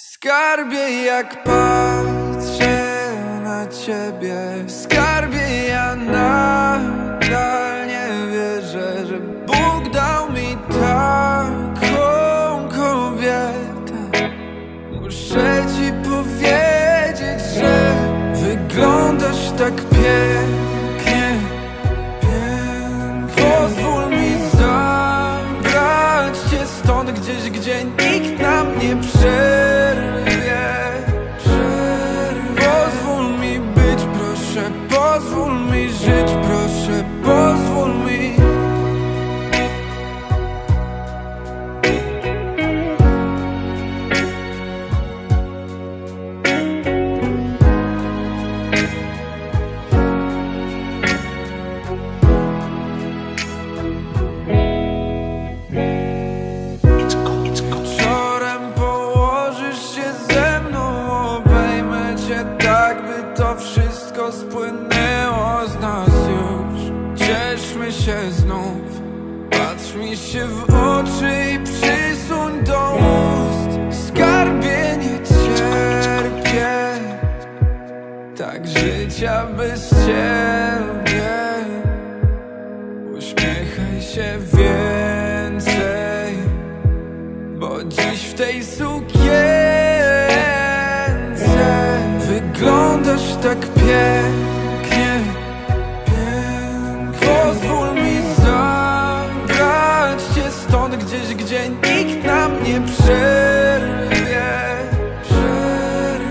Skarbie jak patrzę na ciebie Skarbie ja nadal nie wierzę Że Bóg dał mi taką kobietę. Muszę ci powiedzieć, że wyglądasz tak pięknie pozwól Się znów. Patrz mi się w oczy i przysuń do ust. Skarbie nie cierpię. Tak życia bez ciebie. Uśmiechaj się więcej. Bo dziś w tej sukience Pozwól mi zabrać cię stąd gdzieś, gdzie nikt nam nie Przerwie.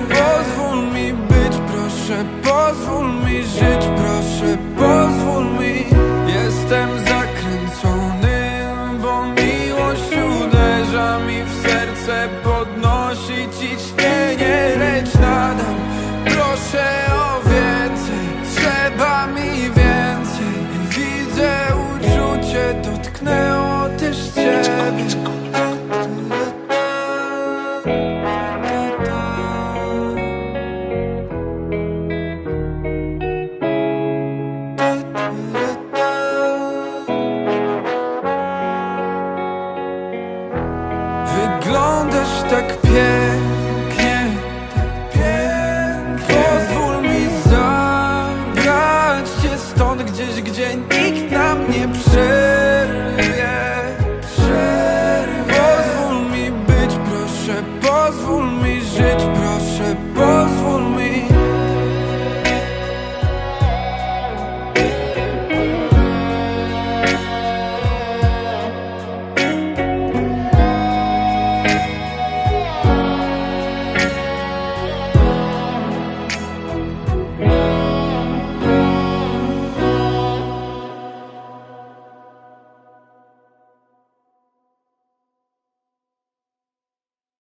Pozwól mi być, proszę, pozwól mi żyć, proszę, pozwól mi Jestem też ciebie. Wyglądasz tak pięknie, Przerwie. Pozwól